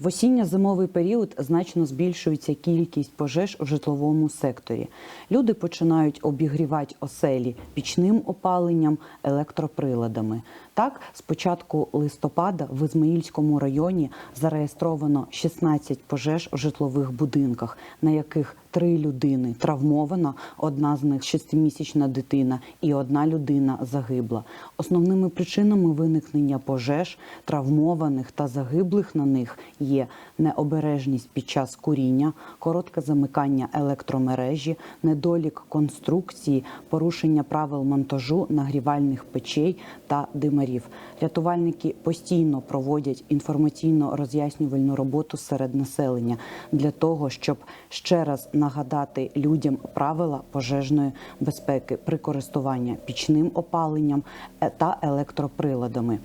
В осінньо-зимовий період значно збільшується кількість пожеж у житловому секторі. Люди починають обігрівати оселі пічним опаленням, електроприладами. Так, з початку листопада в Ізмаїльському районі зареєстровано 16 пожеж у житлових будинках, на яких три людини травмовано, одна з них шестимісячна дитина і одна людина загибла. Основними причинами виникнення пожеж, травмованих та загиблих на них є необережність під час куріння, коротке замикання електромережі, недолік конструкції, порушення правил монтажу нагрівальних печей та димарів. Рятувальники постійно проводять інформаційно роз'яснювальну роботу серед населення для того, щоб ще раз нагадати людям правила пожежної безпеки при користуванні пічним опаленням е, та електроприладами.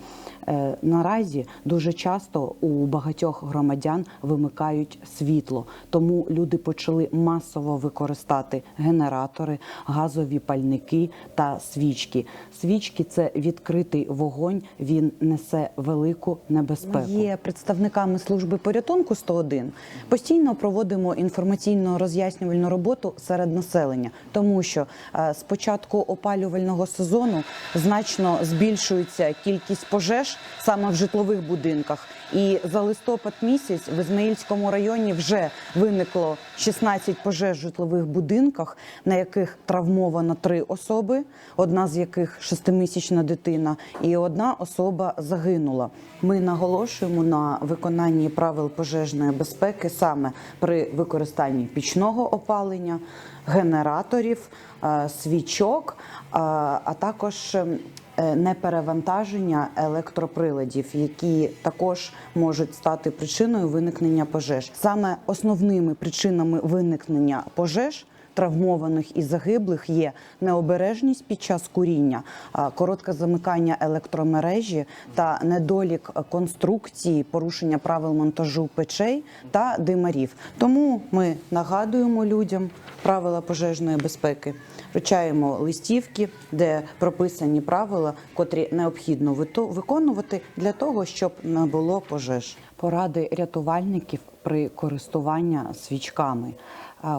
Е, Наразі дуже часто у багатьох громадян вимикають світло, тому люди почали масово використати генератори, газові пальники та свічки. Свічки це відкритий вогонь. Він несе велику небезпеку. Є представниками служби порятунку 101. Постійно проводимо інформаційно роз'яснювальну роботу серед населення, тому що е, з початку опалювального сезону значно збільшується кількість пожеж саме в житлових будинках. І за листопад місяць в Ізмаїльському районі вже виникло 16 пожеж в житлових будинках, на яких травмовано три особи, одна з яких шестимісячна дитина, і одна особа загинула. Ми наголошуємо на виконанні правил пожежної безпеки саме при використанні пічного опалення, генераторів, е, свічок, е, а також е, неперевантаження електроприладів, які також можуть стати причиною виникнення пожеж. Саме основними причинами виникнення пожеж. Травмованих і загиблих є необережність під час куріння, коротке замикання електромережі та недолік конструкції, порушення правил монтажу печей та димарів. Тому ми нагадуємо людям правила пожежної безпеки, вручаємо листівки, де прописані правила, котрі необхідно виконувати для того, щоб не було пожеж. Поради рятувальників при користуванні свічками.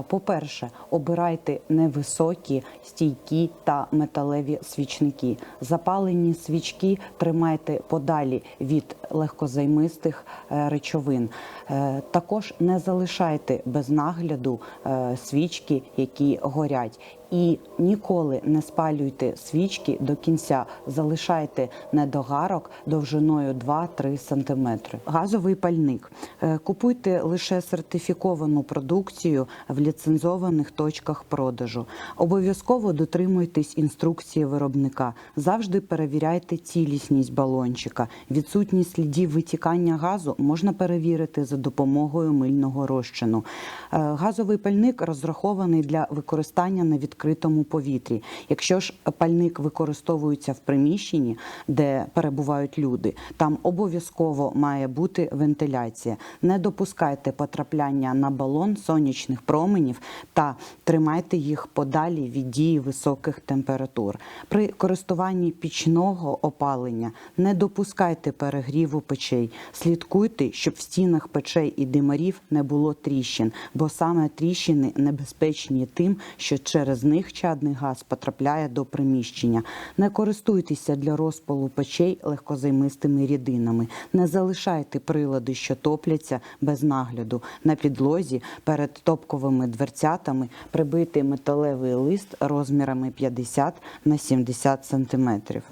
По-перше, обирайте невисокі, стійкі та металеві свічники. Запалені свічки тримайте подалі від легкозаймистих е, речовин. Е, Також не залишайте без нагляду е, свічки, які горять. І ніколи не спалюйте свічки до кінця. Залишайте недогарок довжиною 2-3 см. Газовий пальник. Е, Купуйте лише сертифіковану продукцію в ліцензованих точках продажу. Обов'язково дотримуйтесь інструкції виробника. Завжди перевіряйте цілісність балончика. Відсутність слідів витікання газу можна перевірити за допомогою мильного розчину. Е, Газовий пальник розрахований для використання на відкритому повітрі. Якщо ж пальник використовується в приміщенні, де перебувають люди, там обов'язково має бути вентиляція. Не допускайте потрапляння на балон сонячних променів та тримайте їх подалі від дії високих температур. При користуванні пічного опалення не допускайте перегріву печей. Слідкуйте, щоб в стінах печей і димарів не було тріщин, бо саме тріщини небезпечні тим, що через них чадний газ потрапляє до приміщення. Не користуйтеся для розпалу печей легкозаймистими рідинами. Не залишайте прилади, що топляться без нагляду. На підлозі перед топковими дверцятами прибитий металевий лист розмірами 50 на 70 см.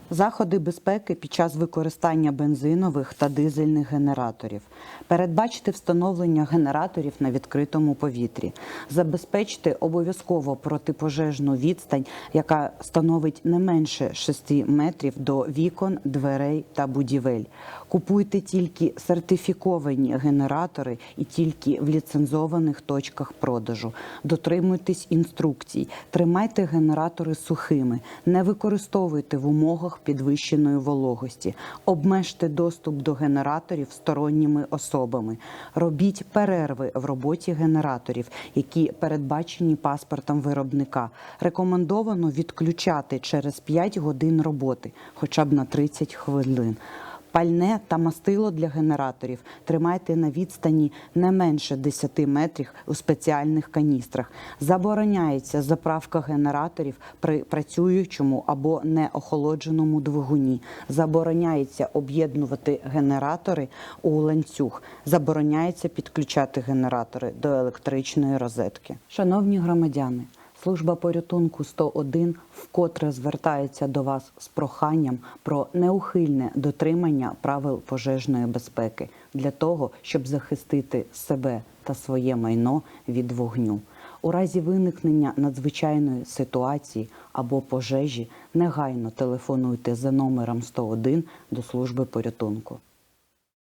Заходи безпеки під час використання бензинових та дизельних генераторів. Передбачте встановлення генераторів на відкритому повітрі. Забезпечте обов'язково протипожежну відстань, яка становить не менше 6 метрів до вікон, дверей та будівель. Купуйте тільки сертифіковані генератори і тільки в ліцензованих точках продажу. Дотримуйтесь інструкцій, тримайте генератори сухими, не використовуйте в умовах підвищеної вологості, обмежте доступ до генераторів сторонніми особами. Робіть перерви в роботі генераторів, які передбачені паспортом виробника. Рекомендовано відключати через 5 годин роботи, хоча б на 30 хвилин. Пальне та мастило для генераторів тримайте на відстані не менше 10 метрів у спеціальних каністрах. Забороняється заправка генераторів при працюючому або неохолодженому двигуні. Забороняється об'єднувати генератори у ланцюг. Забороняється підключати генератори до електричної розетки. Шановні громадяни, Служба порятунку 101 вкотре звертається до вас з проханням про неухильне дотримання правил пожежної безпеки для того, щоб захистити себе та своє майно від вогню. У разі виникнення надзвичайної ситуації або пожежі негайно телефонуйте за номером 101 до служби порятунку.